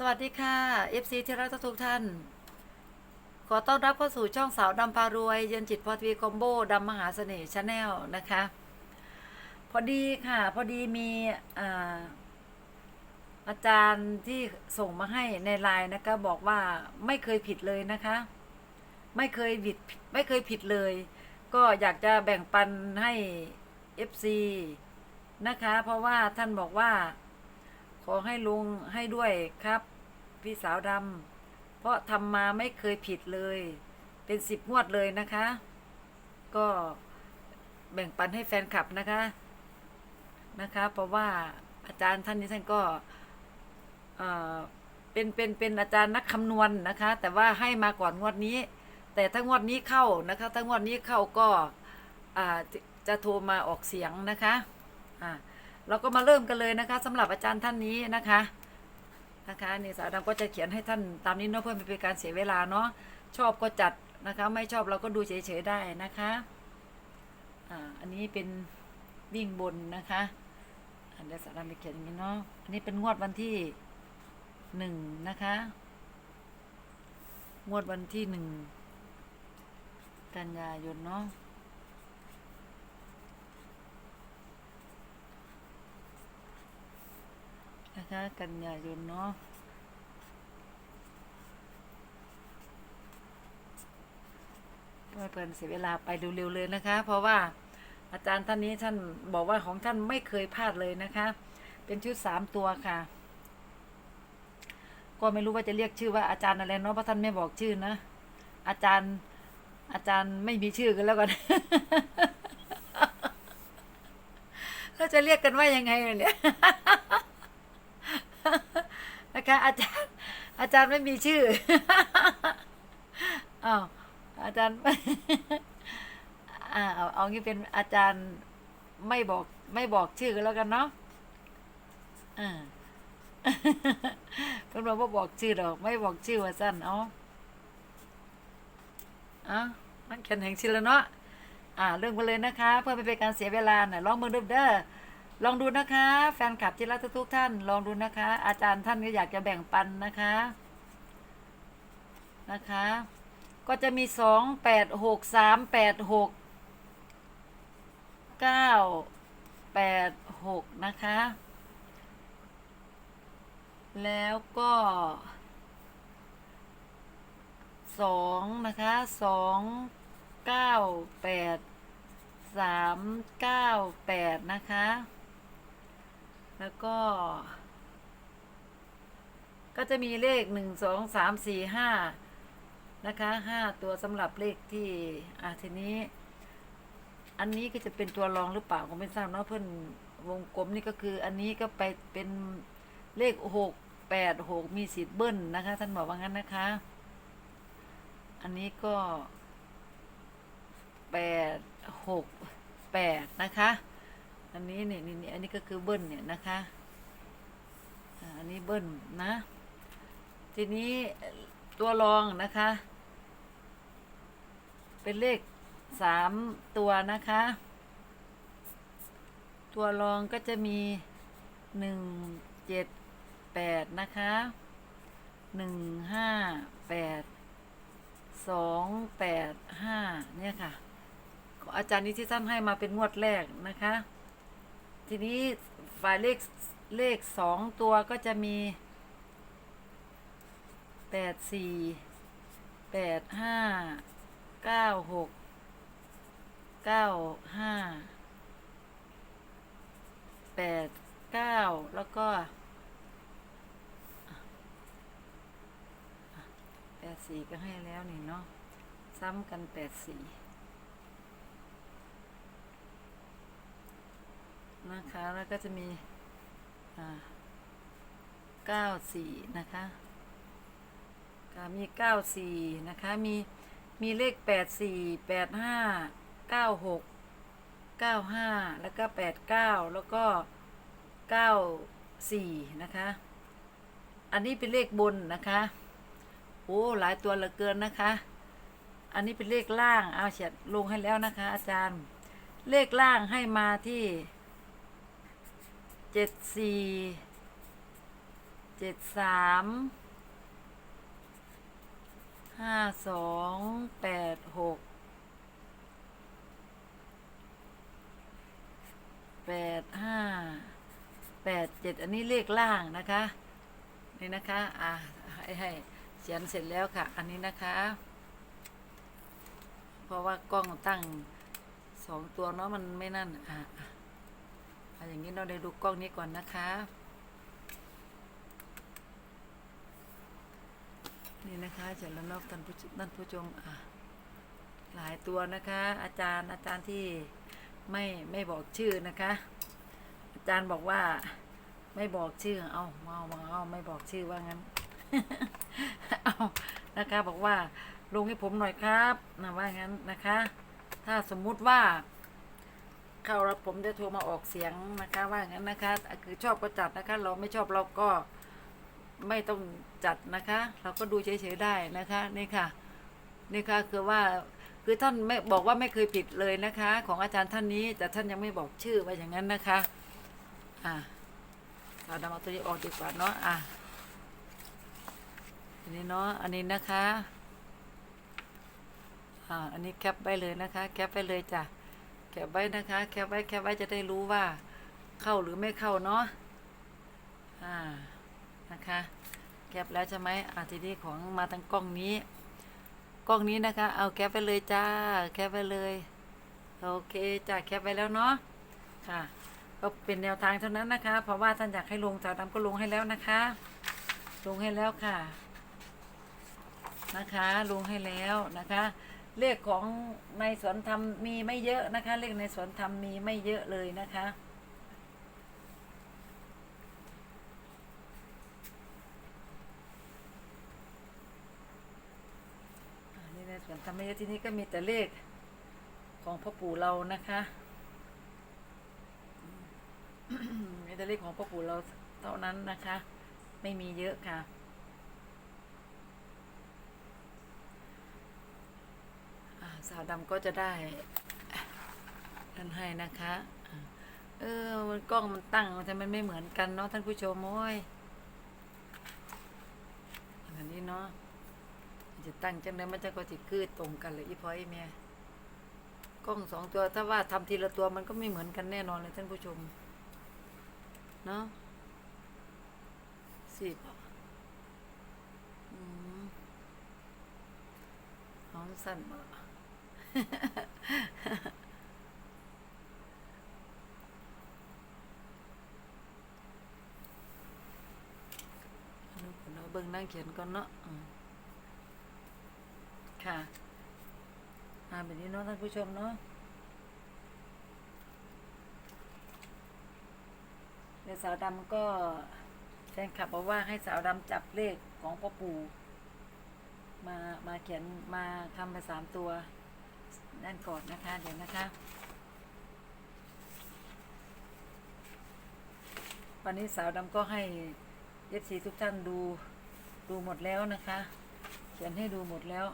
สวัสดีค่ะ FC ที่รักทุกท่าน ขอต้อนรับเข้าสู่ช่องสาวดำพารวย เย็นจิตพอทวีคอมโบดำมหาเสน่ห์ชาแนลนะคะ พอดีค่ะ พอดีมีอาอาจารย์ที่ส่งมาให้ในไลน์นะคะ บอกว่าไม่เคยผิดเลยนะคะ ไม่เคยผิดไม่เคยผิดเลย ก็อยากจะแบ่งปันให้ FC นะคะ เพราะว่าท่านบอกว่า ขอให้ลุงให้ด้วยครับ พี่สาวดำเพราะทำมาไม่เคยผิดเลย เป็นสิบงวดเลยนะคะ ก็แบ่งปันให้แฟนคลับนะคะนะคะ เพราะว่าอาจารย์ท่านนี้ท่านก็เออเป็นเป็นเป็นอาจารย์นักคำนวณนะคะ แต่ว่าให้มาก่อนงวดนี้ แต่ถ้างวดนี้เข้านะคะถ้างวดนี้เข้าก็จะจะโทรมาออกเสียงนะคะอ่า เราก็มาเริ่มกันเลยนะคะสำหรับอาจารย์ท่านนี้นะคะนะคะนี่สาวดำก็จะเขียนให้ท่านตามนี้เนาะเพื่อไม่เป็นการเสียเวลาเนาะชอบก็จัดนะคะ ไม่ชอบเราก็ดูเฉยๆได้นะคะอ่าอันนี้เป็นวิ่งบนนะคะอันเดี๋ยวสาวดำไปเขียนอย่างนี้เนาะอันนี้เป็นงวดวันที่หนึ่งนะคะ งวดวันที่หนึ่งกันยายนเนาะ นะคะ กันยายนเนาะไม่เพลินเสียเวลาไปเร็วๆเลยนะคะ เพราะว่าอาจารย์ท่านนี้ท่านบอกว่าของท่านไม่เคยพลาดเลยนะคะ เป็นชุดสามตัวค่ะ ก็ไม่รู้ว่าจะเรียกชื่อว่าอาจารย์อะไรเนาะเพราะท่านไม่บอกชื่อนะ อาจารย์อาจารย์ไม่มีชื่อกันแล้วกันเขาจะเรียกกันว่ายังไงเนี่ย คะ อาจารย์ อาจารย์ไม่มีชื่ออ้าวอาจารย์อ่าเอาเอางี้เป็นอาจารย์ไม่บอก ไม่บอกชื่อกันแล้วกันเนาะอ่าเพิ่นบอกว่าบอกชื่อดอก ไม่บอกชื่อว่าสั้นเอาอะมันเขียนแห่งชื่อแล้วเนาะอ่าเรื่องไปเลยนะคะ เพื่อไม่เป็นการเสียเวลาน่ะลองมือดูเด้อ ลองดูนะคะ แฟนคลับที่รักทุกๆท่าน ลองดูนะคะ อาจารย์ท่านก็อยากจะแบ่งปันนะคะนะคะ ก็จะมีสองแปดหกสามแปดหกเก้าแปดหกนะคะ แล้วก็สองนะคะสองเก้าแปดสามเก้าแปดนะคะ แล้วก็ ก็จะมีเลขหนึ่งสองสามสี่ห้านะคะห้าตัวสำหรับเลขที่อะทีนี้ อันนี้ก็จะเป็นตัวรองหรือเปล่าก็ไม่ทราบเนาะเพื่อนวงกลมนี่ก็คือ อันนี้ก็ไปเป็นเลขหกแปดหกมีสิทธิ์เบิ้ลนะคะ ท่านบอกว่างั้นนะคะ อันนี้ก็แปดหกแปดนะคะ อันนี้เนี่ยนี่อันนี้ก็คือเบิ้ลเนี่ยนะคะอันนี้เบิ้ลนะ ทีนี้ตัวรองนะคะ เป็นเลขสามตัวนะคะ ตัวรองก็จะมีหนึ่งเจ็ดแปดนะคะหนึ่งห้าแปดสองแปดห้าเนี่ยค่ะองอาจารย์นิติท่านให้มาเป็นงวดแรกนะคะ ทีนี้ฝ่ายเลขเลขสองตัวก็จะมีแปดสี่แปดห้าเก้าหกเก้าห้าแปดเก้าแล้วก็แปดสี่ก็ให้แล้วนี่เนาะซ้ำกันแปดสี่ นะคะ แล้วก็จะมีเก้าสี่นะคะมีเก้าสี่นะคะ มี มีเลขแปดสี่แปดห้าเก้าหกเก้าห้าแล้วก็แปดเก้าแล้วก็เก้าสี่นะคะ อันนี้เป็นเลขบนนะคะโอ้หลายตัวเหลือเกินนะคะ อันนี้เป็นเลขล่าง เอาเฉียดลงให้แล้วนะคะ อาจารย์ เลขล่างให้มาที่ เจ็ดสี่เจ็ดสามห้าสองแปดหกแปดห้าแปดเจ็ดอันนี้เลขล่างนะคะ นี่นะคะ อ่าให้ให้เขียนเสร็จแล้วค่ะ อันนี้นะคะ เพราะว่ากล้องตั้งสองตัวเนาะมันไม่นั่น อะ อย่างนี้เราได้ดูกล้องนี้ก่อนนะคะ นี่นะคะเฉลิมนอกท่านผู้ท่านผู้ชมอะหลายตัวนะคะ อาจารย์อาจารย์ที่ไม่ไม่บอกชื่อนะคะ อาจารย์บอกว่าไม่บอกชื่อเอาเอามาเอาไม่บอกชื่อว่างั้นเอานะคะบอกว่าลงให้ผมหน่อยครับนะว่างั้นนะคะ ถ้าสมมุติว่า เข้าแล้วผมจะโทรมาออกเสียงนะคะ ว่างั้นนะคะคือชอบก็จัดนะคะ เราไม่ชอบเราก็ไม่ต้องจัดนะคะ เราก็ดูเฉยๆได้นะคะนี่ค่ะนี่ค่ะคือว่าคือท่านไม่บอกว่าไม่เคยผิดเลยนะคะ ของอาจารย์ท่านนี้ แต่ท่านยังไม่บอกชื่อไว้อย่างนั้นนะคะอ่าเรานำเอาตัวนี้ออกดีกว่าเนาะอะอันนี้เนาะอันนี้นะคะอ่าอันนี้แคปไว้เลยนะคะ แคปไว้เลยจ้ะ คปไว้นะคะ แคปไว้แคปไว้จะได้รู้ว่า เข้าหรือไม่เข้าเนาะอ่านะคะแคปแล้วใช่ไหมอาทีนี้ของมาทางกล้องนี้ กล้องนี้นะคะ เอาแคปไปเลยจ้า แคปไปเลยโอเคจ้าแคปไปแล้วเนาะค่ะ ก็เป็นแนวทางเท่านั้นนะคะ เพราะว่าท่านอยากให้ลงสาวดำก็ลงให้แล้วนะคะ ลงให้แล้วค่ะ นะคะ ลงให้แล้วนะคะ เลขของในสวนธรรมมีไม่เยอะนะคะ เลขในสวนธรรมมีไม่เยอะเลยนะคะนนี้ในสวนธรรมเยอะที่นี้ก็มีแต่เลขของพ่อปู่เรานะคะมีแต่เลขของพ่อปู่เราเท่านั้นนะคะ ไม่มีเยอะค่ะ อ่าสาวดำก็จะได้อันให้นะคะ เออมันกล้องมันตั้งแต่มันไม่เหมือนกันเนาะท่านผู้ชมโอ้ยอันนี้เนาะจะตั้งจังไดมันจะก็สิคือตรงกันเลยอีพอยแม่กล้องสองตัวถ้าว่าทำทีละตัวมันก็ไม่เหมือนกันแน่นอนเลยท่านผู้ชม เนาะสิบอืมห้องสั้นบ่ เนาะเบิ่งนั่งเขียนก่อนเนาะค่ะอ่าแบบนี้เนาะท่านผู้ชมเนาะเดี๋ยวสาวดำก็แฟนคลับบอกว่าให้สาวดำจับเลขของพ่อปู่มามาเขียนมาทำไปสามตัว นั่นก่อนนะคะ เดี๋ยวนะคะ วันนี้สาวดำก็ให้เอฟซีทุกท่านดูดูหมดแล้วนะคะ เขียนให้ดูหมดแล้ว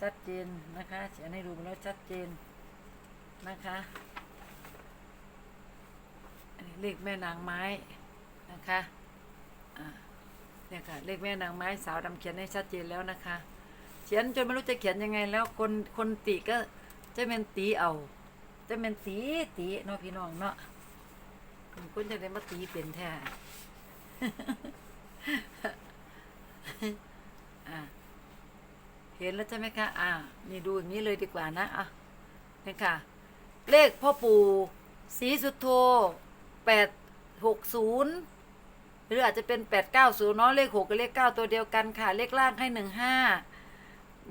ชัดเจนนะคะ เขียนให้ดูหมดแล้วชัดเจนนะคะอันนี้เลขแม่นางไม้นะคะอ่าเนี่ยค่ะเลขแม่นางไม้สาวดำเขียนให้ชัดเจนแล้วนะคะ เขียนจนไม่รู้จะเขียนยังไง แล้วคนคนตีก็จะเป็นตีเอา จะเป็นตีตีเนาะพี่น้องเนาะคนจะได้มาตีเป็นแท้เห็นแล้วใช่ไหมคะ อ่า นี่ดูอย่างนี้เลยดีกว่านะอะนี่ค่ะ เลขพ่อปู่สีสุดโทแปดหกศูนย์หรืออาจจะเป็นแปดเก้าศูนย์เนาะเลขหกกับเลขเก้าตัวเดียวกันค่ะ เลขล่างให้หนึ่งห้า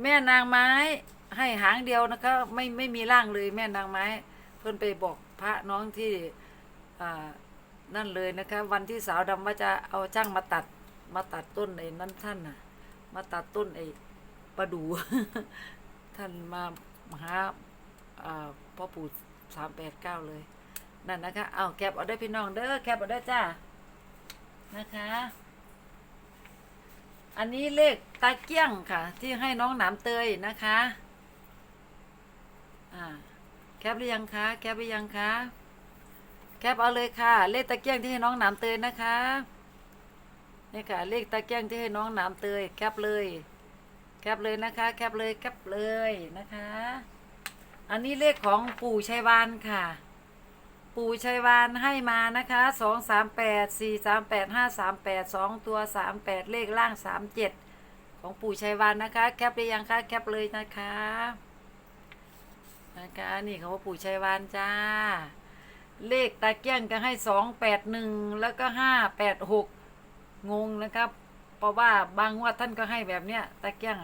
แม่นางไม้ให้หางเดียวนะคะ ไม่ไม่มีร่างเลยแม่นางไม้ เพิ่นไปบอกพระน้องที่อ่านั่นเลยนะคะ วันที่สาวดำว่าจะเอาช่างมาตัดมาตัดต้นไอ้นั่นท่านน่ะ มาตัดต้นไอ้ประดู ท่านมาหาพ่อปู่สามแปดเก้าเลย นั่นนะคะ เอาแคปเอาได้พี่น้องเด้อแคปเอาได้จ้านะคะ อันนี้เลขตาเกี้ยงค่ะ ที่ให้น้องหนามเตยนะคะ อ่า แคปหรือยังคะ แคปหรือยังคะ แคปเอาเลยค่ะ เลขตะเกี้ยงที่ให้น้องหนามเตยนะคะนี่ค่ะ เลขตะแกรงที่ให้น้องหนามเตย แคปเลย แคปเลยนะคะ แคปเลย แคปเลยนะคะ อันนี้เลขของปู่ชัยวานค่ะ ปู่ชัยวานให้มานะคะสองสามแปดสี่สามแปดห้าสามแปดสองตัวสามแปดเลขล่างสามเจ็ดของปู่ชัยวานนะคะ แคปได้ยังคะแคปเลยนะคะนะคะนี่ของปู่ชัยวานจ้า เลขตาเกี้ยงก็ให้สองแปดหนึ่งแล้วก็ห้าแปดหกงงนะครับ เพราะว่าบางงวดท่านก็ให้แบบเนี้ยตาเกี้ยง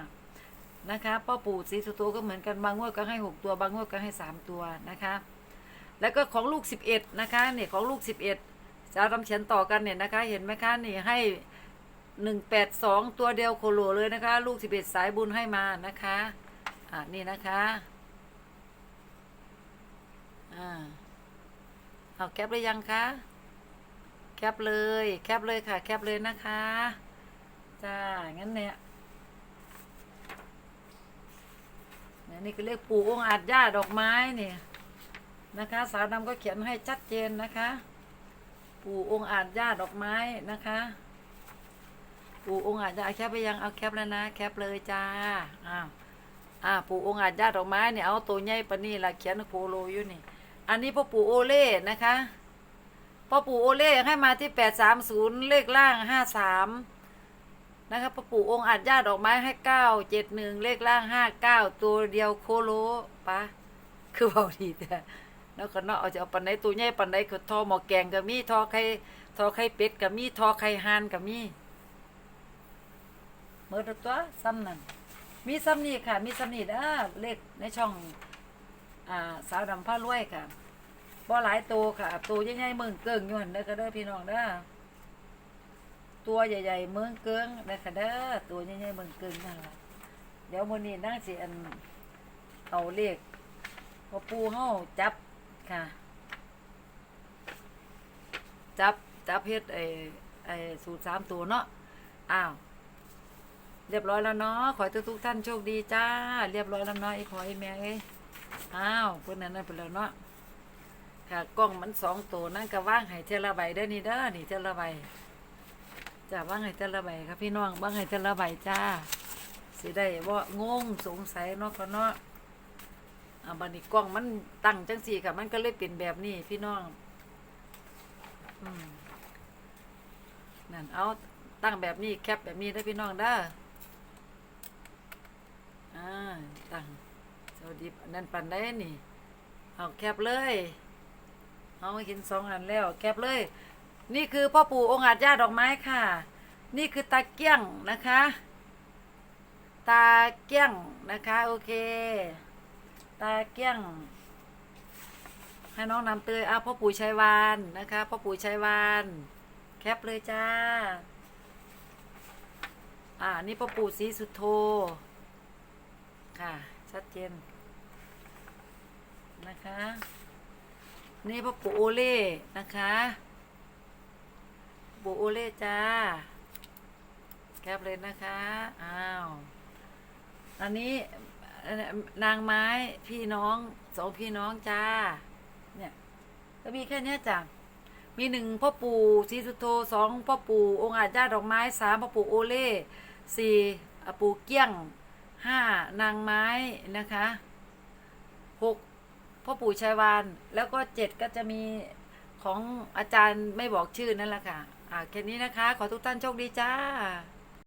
นะคะพ่อปู่ศรีสุโธก็เหมือนกันบางงวดก็ให้หกตัว บางงวดก็ให้สามตัวนะคะ แล้วก็ของลูกสิบเอ็ดนะคะเนี่ยของลูกสิบเอ็ดจะทำเขียนต่อกันเนี่ยนะคะ เห็นไหมคะนี่ให้หนึ่งแปดสองตัวเดียวโคโลเลยนะคะ ลูกสิบเอ็ดสายบุญให้มานะคะอ่านี่นะคะอ่าเอาแคปเลยยังคะแคปเลยแคปเลยค่ะ แคปเลยนะคะจ้างั้นเนี่ยนี่ก็เรียกปู่องค์อาจย่าดอกไม้เนี่ย นะคะ สาวดำก็เขียนให้ชัดเจนนะคะ ปู่องค์อาจญาติดอกไม้นะคะ ปู่องค์อาจจะแคปไปยังเอาแคปแล้วนะแคปเลยจ้าอ้าวอ่าปู่องค์อาจญาติดอกไม้เนี่ยเอาตัวใหญ่ปนนี่ละเขียนโคโลอยู่นี่ อันนี้พ่อปู่โอเล่นะคะพ่อปู่โอเล่ให้มาที่แปดสามศูนย์เลขล่างห้าสามนะคะพ่อปู่องค์อาจญาติดอกไม้ให้เก้าเจ็ดหนึ่งเลขล่างห้าเก้าตัวเดียวโคโลปะคือเบาดีแต่ แล้วก็เนาะเอาจะเอาปันไหนตัวใหญ่ปันไหนก็ทอหมอแกงก็มีทอไข่ทอไข่เป็ดก็มีทอไข่ห่านก็มีเมื่อตัวซ้ำนั่นมีซ้ำนี่ค่ะ มีซ้ำนี่เด้อเลขในช่องอ่าสาวดำผ้ารวยค่ะบ่หลายตัวค่ะตัวใหญ่ๆเมืองเกิงอยู่หันเด้อค่ะเด้อพี่น้องเด้อตัวใหญ่ๆเมืองเกิงเด้อค่ะเด้อตัวใหญ่ๆเมืองเกิงนั่นแหละเดี๋ยวมื้อนี้นั่งสิอันเอาเลขพอปูเฮาจับ ค่ะ จับจับเฮ็ดไอ้ไอ้สูตรสามตัวเนาะอ้าว เรียบร้อยแล้วเนาะขอให้ทุกท่านโชคดีจ้า เรียบร้อยแล้วเนาะไอ้พอไอ้แม่เอ้ยอ้าวเพิ่นนั้นนั่นไปแล้วเนาะค่ะกล้องมันสองตัวนั่นก็ว่างให้เทละใบเด้นี่เด้อนี่เทละใบจ้าว่างให้เทละใบครับพี่น้องว่างให้เทละใบจ้าสิได้บ่างงสงสัยเนาะก็เนาะ อ่าบันนี้กล้องมันตั้งจังสี่ค่ะ มันก็เลยเป็นแบบนี้พี่น้องอืมนั่นเอาตั้งแบบนี้แคปแบบนี้ได้พี่น้องเด้อ่าตั้งสวัสดีนั่นปันได้นี่ เอาแคปเลยเอาเห็นสองอันแล้ว แคปเลย นี่คือพ่อปู่องค์อาจญาดอกไม้ค่ะ นี่คือตาเกี้ยงนะคะ ตาเกี้ยงนะคะ โอเค ตาเกี้ยง ให้น้องนำเตยอะพ่อปู่ชัยวานนะคะพ่อปู่ชัยวานแคปเลยจ้า อ่า นี่พ่อปู่ศรีสุดโธค่ะ ชัดเจน นะคะ นี่พ่อปู่โอเล่ นะคะปู่โอเล่จ้า แคปเลยนะคะ อ้าว อันนี้ นางไม้พี่น้องสองพี่น้องจ้า เนี่ยก็มีแค่เนี้ยจ้ะมีหนึ่งพ่อปู่ศรีสุโธสองพ่อปู่องค์อาจญาติดอกไม้สามพ่อปู่โอเล่สี่ปู่เกี้ยงห้านางไม้นะคะหกพ่อปู่ชัยวานแล้วก็เจ็ดก็จะมีของอาจารย์ไม่บอกชื่อนั่นแหละค่ะ อ่าแค่นี้นะคะ ขอทุกท่านโชคดีจ้า